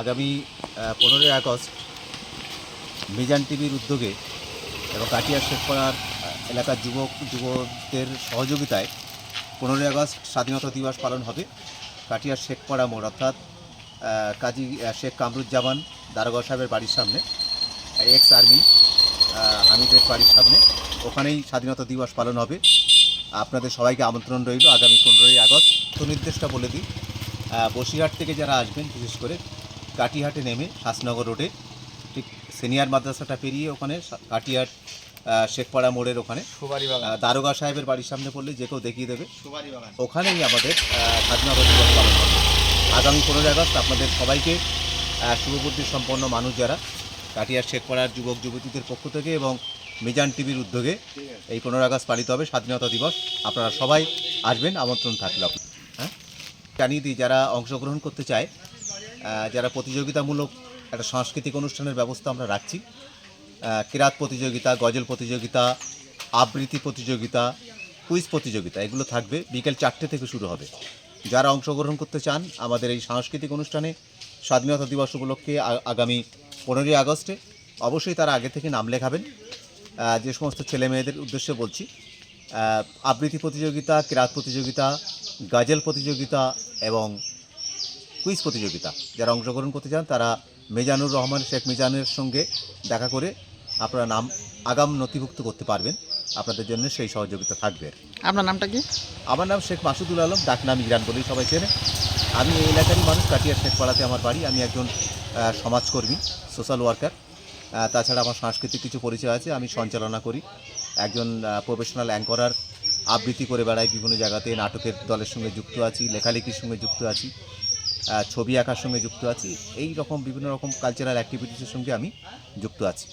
আগামী পনেরোই আগস্ট মিজান টিভির উদ্যোগে এবং কাটিয়ার শেখপাড়ার এলাকার যুবক যুবকদের সহযোগিতায় পনেরোই আগস্ট স্বাধীনতা দিবস পালন হবে। কাটিয়ার শেখপাড়া মোড়, অর্থাৎ কাজী শেখ কামরুজ্জামান দারোগা সাহেবের বাড়ির সামনে, এক্স আর্মি হামিদের বাড়ির সামনে। ওখানেই স্বাধীনতা দিবস পালন হবে। আপনাদের সবাইকে আমন্ত্রণ রইল আগামী পনেরোই আগস্ট। তো নির্দেশটা বলে দিই বসিরহাট থেকে যারা আসবেন, বিশেষ করে কাটিহাটে নেমে শাসনগর রোডে ঠিক সিনিয়র মাদ্রাসাটা পেরিয়ে ওখানে কাটিহাট শেখপাড়া মোড়ের ওখানে দারোগা সাহেবের বাড়ির সামনে পড়লে যে কেউ দেখিয়ে দেবে। ওখানেই আমাদের স্বাধীনতা দিবস পালন হবে। আগামী পনেরোই আগস্ট আপনাদের সবাইকে শুভবুদ্ধি সম্পন্ন মানুষ যারা কাটিয়ার শেখপাড়ার যুবক যুবতীদের পক্ষ থেকে এবং মিজান টিভির উদ্যোগে এই পনেরো আগস্ট পালিত হবে স্বাধীনতা দিবস। আপনারা সবাই আসবেন আমন্ত্রণ থাকল। হ্যাঁ? জানিয়ে দিই যারা অংশগ্রহণ করতে চায় যারা প্রতিযোগিতামূলক একটা সাংস্কৃতিক অনুষ্ঠানের ব্যবস্থা আমরা রাখছি। কিরাত প্রতিযোগিতা, গজল প্রতিযোগিতা, আবৃত্তি প্রতিযোগিতা, কুইজ প্রতিযোগিতা, এগুলো থাকবে। বিকেল চারটে থেকে শুরু হবে। যারা অংশগ্রহণ করতে চান, আমাদের এই সাংস্কৃতিক অনুষ্ঠানে স্বাধীনতা দিবস উপলক্ষে আগামী পনেরোই আগস্টে অবশ্যই তারা আগে থেকে নাম লেখাবেন। যে সমস্ত ছেলে মেয়েদের উদ্দেশ্যে বলছি আবৃত্তি প্রতিযোগিতা, ক্রাত প্রতিযোগিতা, গাজল প্রতিযোগিতা এবং কুইজ প্রতিযোগিতা। যারা অংশগ্রহণ করতে চান তারা মেজানুর রহমান শেখ মিজানের সঙ্গে দেখা করে আপনারা নাম আগাম নথিভুক্ত করতে পারবেন। আপনাদের জন্য সেই সহযোগিতা থাকবে। আপনার নামটা কি? আমার নাম শেখ মাসুদুল আলম ডাক নাম ইরান বলেই সবাই চেনে। আমি এই এলাকারই মানুষ কাটিয়ার শেখপাড়াতে আমার বাড়ি। আমি একজন সমাজকর্মী সোশ্যাল ওয়ার্কার। তাছাড়া আমার সাংস্কৃতিক কিছু পরিচয় আছে আমি সঞ্চালনা করি। একজন প্রফেশনাল অ্যাঙ্করার আবৃত্তি করে বেড়াই বিভিন্ন জায়গাতে নাটকের দলের সঙ্গে যুক্ত আছি লেখালেখির সঙ্গে যুক্ত আছি। ছবি আঁকার সঙ্গে যুক্ত আছি। এই রকম বিভিন্ন রকম কালচারাল অ্যাক্টিভিটিসের সঙ্গে আমি যুক্ত আছি।